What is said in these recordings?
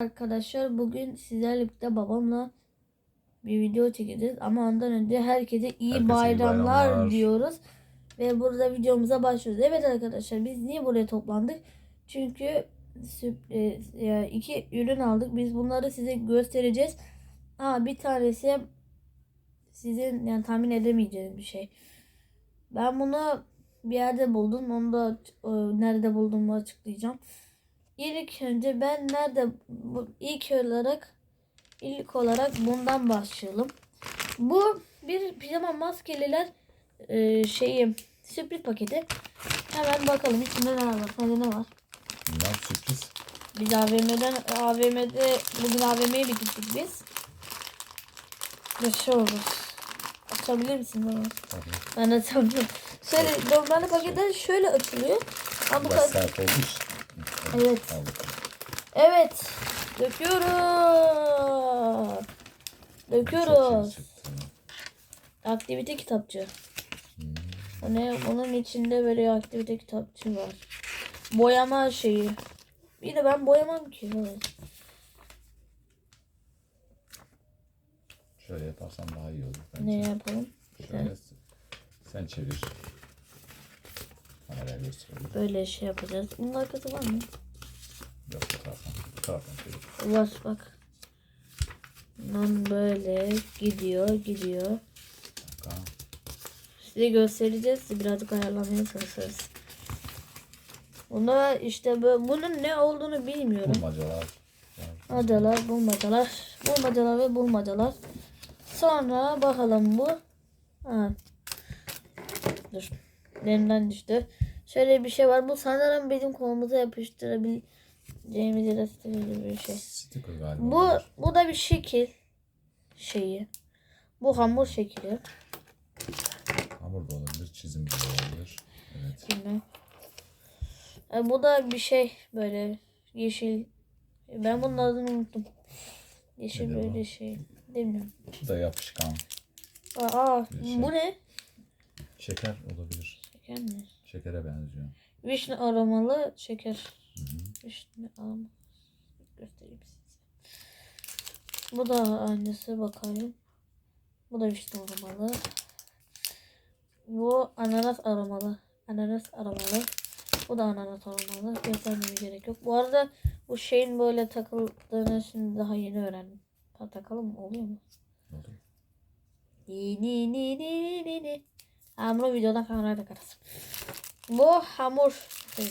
Arkadaşlar bugün sizlerle birlikte babamla bir video çekeceğiz ama ondan önce herkese iyi iyi bayramlar, bayramlar. diyoruz ve burada videomuza başlıyoruz. Evet arkadaşlar biz niye buraya toplandık? Çünkü sürpriz, ya iki ürün aldık. Biz bunları size göstereceğiz. Aa bir tanesi sizin yani tahmin edemeyeceğiniz bir şey. Ben bunu bir yerde buldum. Onu da e, nerede bulduğumu açıklayacağım. İlk önce ben nerede bu, ilk olarak ilk olarak bundan başlayalım. Bu bir pijama maskeliler e, şeyi sürpriz paketi. Hemen bakalım içinde ne var. Hadi ne var? Bundan sürpriz. Biz AVM'den AVM'de bugün AVM'ye bir gittik biz. Şey olur. Açabilir misin bana? Tabii. Ben açamıyorum. Şöyle normalde paketler şöyle açılıyor. Ama bu kadar. sert için. Evet. Evet. Döküyoruz. Döküyoruz. Aktivite kitapçı. Hmm. Hani onun içinde böyle aktivite kitapçı var. Boyama şeyi. Bir de ben boyamam ki. Evet. Şöyle yaparsan daha iyi olur bence. Ne yapalım? Şöyle sen çevir. Böyle şey yapacağız. Bunun arkası var mı? Yok bu taraftan. Bu taraftan çevir. Var bak. Bundan böyle gidiyor gidiyor. Bakalım. Size göstereceğiz. Birazcık ayarlamaya çalışırız. Bunda işte bu- bunun ne olduğunu bilmiyorum. Bulmacalar. Adalar, bulmacalar, bulmacalar ve bulmacalar. Sonra bakalım bu. Ha. Dur. Elimden düştü. Şöyle bir şey var. Bu sanırım bizim kolumuza yapıştırabileceğimiz ya da bir şey. Sticker galiba. Bu bu da bir şekil şeyi. Bu hamur şekli. Hamur da olabilir. Çizim de olabilir. Evet. Bilmem. E, bu da bir şey böyle yeşil. Ben bunun adını unuttum. Yeşil Nedir bu? böyle şey. Bilmiyorum. Bu da yapışkan. Aa, Bir şey. bu ne? Şeker olabilir. Şeker mi? Şekere benziyor. Vişne aromalı şeker. Hı hı. Vişne aromalı. Göstereyim size. Bu da aynısı bakayım. Bu da vişne aromalı. Bu ananas aromalı. Ananas aromalı. Bu da ananas aromalı. Göstermeme gerek yok. Bu arada bu şeyin böyle takıldığını şimdi daha yeni öğrendim. Ha, takalım? Oluyor mu? Ni ni ni ni ni ni ni. Hamuru videodan kameraya takarız. Bu hamur şey.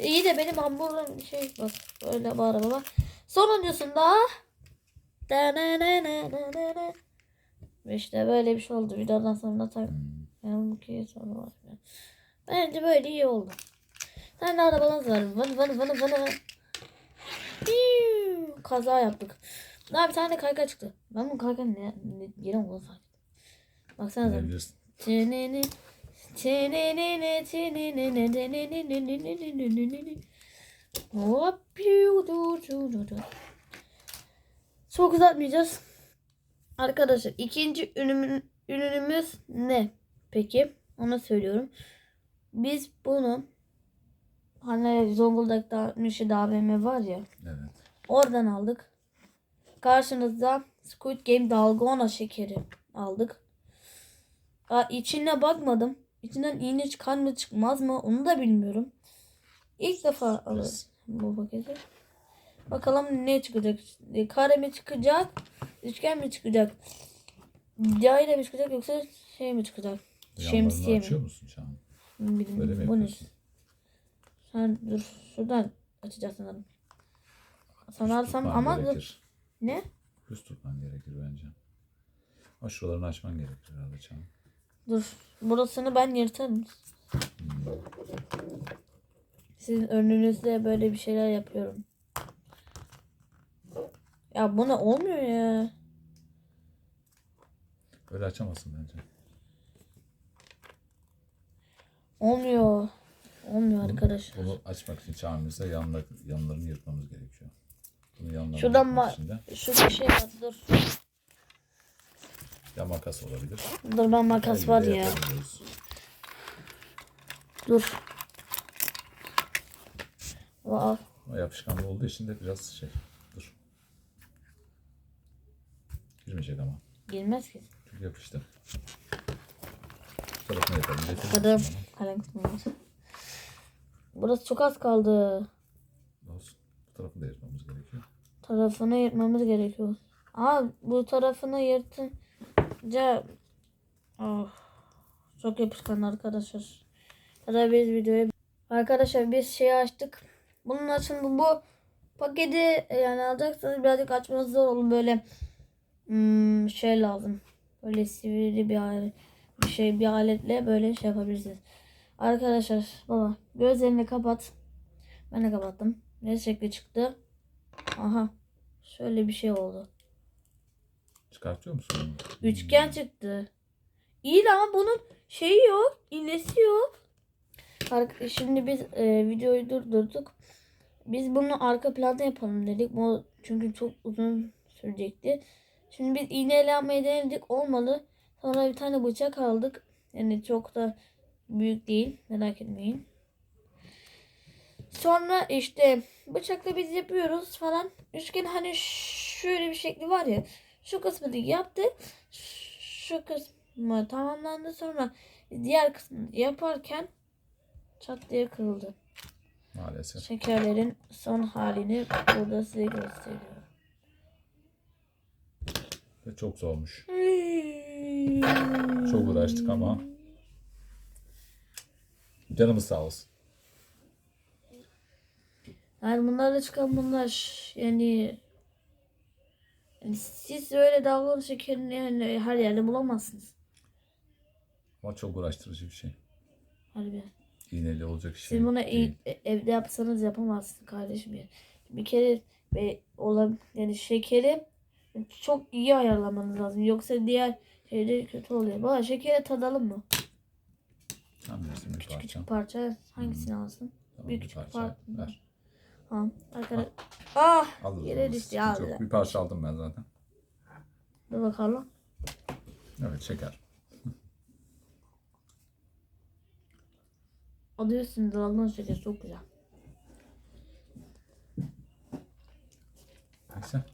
İyi de benim hamurum şey bak böyle bağıra baba. Sonuncusunda da na. İşte böyle bir şey oldu. Videodan sonra tak. Yani ki sonra var. Bence böyle iyi oldu. Sen de arabanız var. Vın vın vın vın vın. Kaza yaptık. Daha bir tane kayka çıktı. Ben bu kayka ne, ne fark ettim. Baksanıza. Ne bilirsin? Tenene, tenene, tenene, tenene, Hop. Çok uzatmayacağız. Arkadaşlar ikinci ürünüm, ürünümüz ne? Peki onu söylüyorum. Biz bunu hani Zonguldak'ta Müşid AVM var ya Evet. oradan aldık. Karşınızda Squid Game Dalgona şekeri aldık. Aa, içine bakmadım. İçinden iğne çıkar mı çıkmaz mı onu da bilmiyorum. İlk defa alıyorum bu paketi. Bakalım ne çıkacak. E, Kare mi çıkacak? Üçgen mi çıkacak? Daire mi çıkacak yoksa şey mi çıkacak? Şemsiye mi? açıyor musun şu an? Bilmiyorum. Böyle mi Bu ne? yapıyorsun? Sen dur şuradan açacağız sanırım. Sanarsam Tutman ama dur. gerekir. Ne? Düz tutman gerekir bence. Ama şuralarını açman gerekir herhalde Çağan. Dur. Burasını ben yırtarım. Sizin önünüzde böyle bir şeyler yapıyorum. Ya bu ne olmuyor ya. Böyle açamazsın bence. Olmuyor. Olmuyor arkadaş. Bunu açmak için Çağan'ımızda yanlar, yanlarını yırtmamız gerekiyor. Bunu yanlarını Şuradan ma- Şurada şey var dur. Ya makas olabilir. Dur ben makas Elle var ya. yapabiliriz. Dur. Al. Ama yapışkanlı olduğu için de biraz şey. Dur. Girmeyecek ama. Girmez ki. Çünkü yapıştı. Bu tarafına yapalım. Kadın misin kalem var. Burası çok az kaldı. Olsun. Bu tarafını da yırtmamız gerekiyor. Tarafını yırtmamız gerekiyor. Aa bu tarafını yırtınca oh, çok yapışkan arkadaşlar. Hadi biz videoya Arkadaşlar biz şey açtık. Bunun için bu paketi yani alacaksanız birazcık açması zor olur böyle hmm, şey lazım. Böyle sivri bir bir şey bir aletle böyle şey yapabilirsiniz. Arkadaşlar baba gözlerini kapat. Ben de kapattım. Ne şekli çıktı? Aha. Şöyle bir şey oldu. Çıkartıyor musun? Üçgen çıktı. İyi de ama bunun şeyi yok. iğnesi yok. Arka- Şimdi biz e, videoyu durdurduk. Biz bunu arka planda yapalım dedik. Bu çünkü çok uzun sürecekti. Şimdi biz iğneyle yapmayı denedik. Olmadı. Sonra bir tane bıçak aldık. Yani çok da büyük değil. Merak etmeyin. Sonra işte bıçakla biz yapıyoruz falan. Üçgen hani şöyle bir şekli var ya. Şu kısmını yaptı. Şu kısmı tamamlandı. Sonra diğer kısmını yaparken çat diye kırıldı. Maalesef. Şekerlerin son halini burada size gösteriyorum. Ve çok zormuş. Çok uğraştık ama canımız sağ olsun. Yani bunlarla çıkan bunlar yani, yani siz öyle dalgalı şekerini yani her yerde bulamazsınız. Ama çok uğraştırıcı bir şey. Harbi. İğneli olacak şey Siz bunu değil. ev- evde yapsanız yapamazsınız kardeşim ya. Bir kere ve olan yani şekeri çok iyi ayarlamanız lazım. Yoksa diğer şeyler kötü oluyor. Baba şekeri tadalım mı? Sen bilirsin bir Küçük parça. küçük parça hangisini alsın? Tamam, bir bir küçük parça. parça. Ver. Tamam. Arkadaşlar. Ah! Alırız. Yere alırız. düştü Sıkıntı ya. yok. Bir parça aldım ben zaten. Dur bakalım. Evet şeker. Adı üstünde dalgın şekeri çok güzel. Neyse.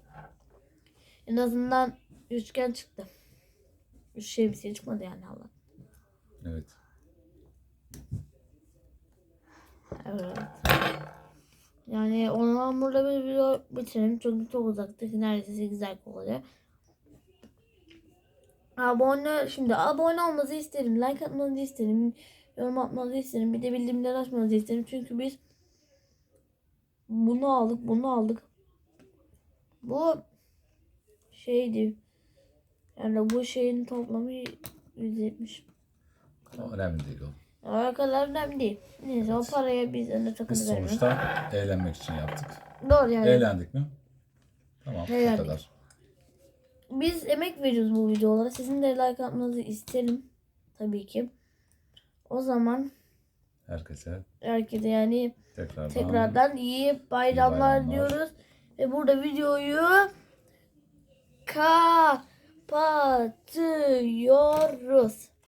En azından üçgen çıktı. Üç şey çıkmadı yani Allah. Evet. Evet. Yani o zaman burada bir video bitirelim. Çünkü çok uzaktık. Neredeyse 8 dakika olacak. Abone, şimdi abone olmanızı isterim. Like atmanızı isterim. Yorum atmanızı isterim. Bir de bildirimleri açmanızı isterim. Çünkü biz bunu aldık. Bunu aldık. Bu şeydi. Yani bu şeyin toplamı 170. O önemli değil o. O kadar önemli değil. Neyse o paraya biz önde takılı Biz vermiyoruz. sonuçta eğlenmek için yaptık. Doğru yani. Eğlendik mi? Tamam. Bu Eğlendik. kadar. Biz emek veriyoruz bu videolara. Sizin de like atmanızı isterim. Tabii ki. O zaman Herkese herkese yani tekrardan, tekrardan iyi bayramlar, bayramlar. diyoruz. Ve burada videoyu kapatıyoruz.